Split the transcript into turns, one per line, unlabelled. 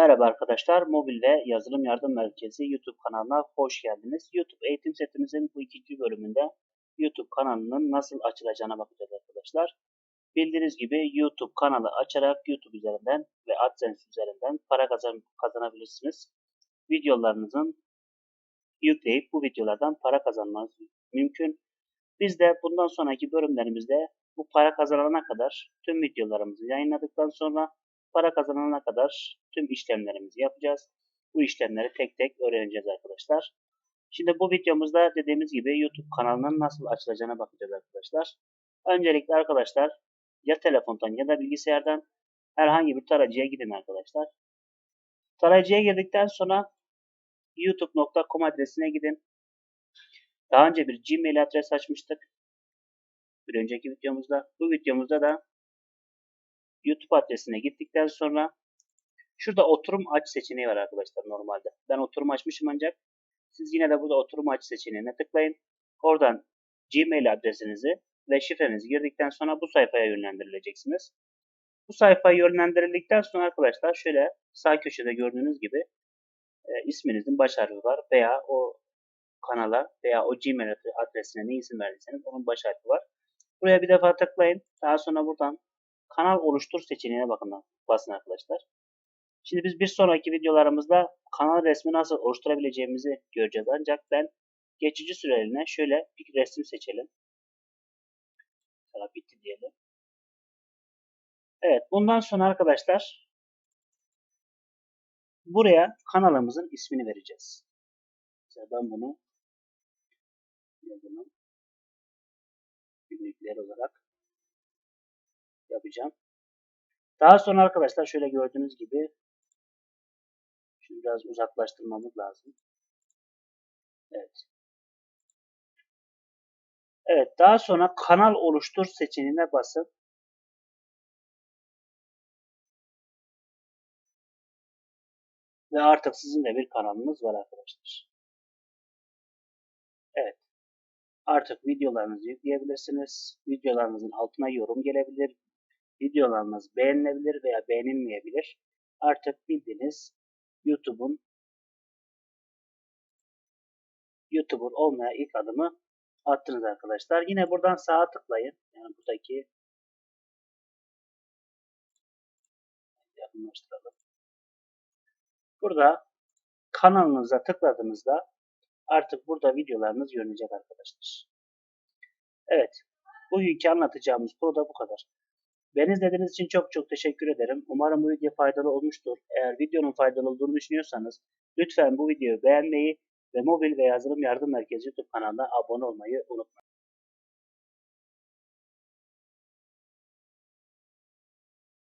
Merhaba arkadaşlar, Mobil ve Yazılım Yardım Merkezi YouTube kanalına hoş geldiniz. YouTube eğitim setimizin bu ikinci bölümünde YouTube kanalının nasıl açılacağına bakacağız arkadaşlar. Bildiğiniz gibi YouTube kanalı açarak YouTube üzerinden ve AdSense üzerinden para kazan kazanabilirsiniz. Videolarınızın yükleyip bu videolardan para kazanmanız mümkün. Biz de bundan sonraki bölümlerimizde bu para kazanana kadar tüm videolarımızı yayınladıktan sonra para kazanana kadar tüm işlemlerimizi yapacağız. Bu işlemleri tek tek öğreneceğiz arkadaşlar. Şimdi bu videomuzda dediğimiz gibi YouTube kanalının nasıl açılacağına bakacağız arkadaşlar. Öncelikle arkadaşlar ya telefondan ya da bilgisayardan herhangi bir tarayıcıya gidin arkadaşlar. Tarayıcıya girdikten sonra youtube.com adresine gidin. Daha önce bir Gmail adres açmıştık. Bir önceki videomuzda. Bu videomuzda da YouTube adresine gittikten sonra şurada oturum aç seçeneği var arkadaşlar normalde. Ben oturum açmışım ancak siz yine de burada oturum aç seçeneğine tıklayın. Oradan Gmail adresinizi ve şifrenizi girdikten sonra bu sayfaya yönlendirileceksiniz. Bu sayfaya yönlendirildikten sonra arkadaşlar şöyle sağ köşede gördüğünüz gibi e, isminizin baş harfi var veya o kanala veya o Gmail adresine ne isim verdiyseniz onun baş harfi var. Buraya bir defa tıklayın. Daha sonra buradan kanal oluştur seçeneğine bakın basın arkadaşlar. Şimdi biz bir sonraki videolarımızda kanal resmi nasıl oluşturabileceğimizi göreceğiz. Ancak ben geçici süreliğine şöyle bir resim seçelim. Mesela bitti diyelim. Evet bundan sonra arkadaşlar buraya kanalımızın ismini vereceğiz. Mesela ben bunu yazımın günlükler olarak yapacağım. Daha sonra arkadaşlar şöyle gördüğünüz gibi şunu biraz uzaklaştırmamız lazım. Evet. Evet daha sonra kanal oluştur seçeneğine basın. Ve artık sizin de bir kanalınız var arkadaşlar. Evet. Artık videolarınızı yükleyebilirsiniz. Videolarınızın altına yorum gelebilir. Videolarınız beğenilebilir veya beğenilmeyebilir. Artık bildiğiniz YouTube'un YouTuber olmaya ilk adımı attınız arkadaşlar. Yine buradan sağa tıklayın. Yani buradaki yakınlaştıralım. Burada kanalınıza tıkladığınızda artık burada videolarınız görünecek arkadaşlar. Evet. Bugünkü anlatacağımız konu da bu kadar. Beni izlediğiniz için çok çok teşekkür ederim. Umarım bu video faydalı olmuştur. Eğer videonun faydalı olduğunu düşünüyorsanız lütfen bu videoyu beğenmeyi ve mobil ve yazılım yardım merkezi YouTube kanalına abone olmayı unutmayın.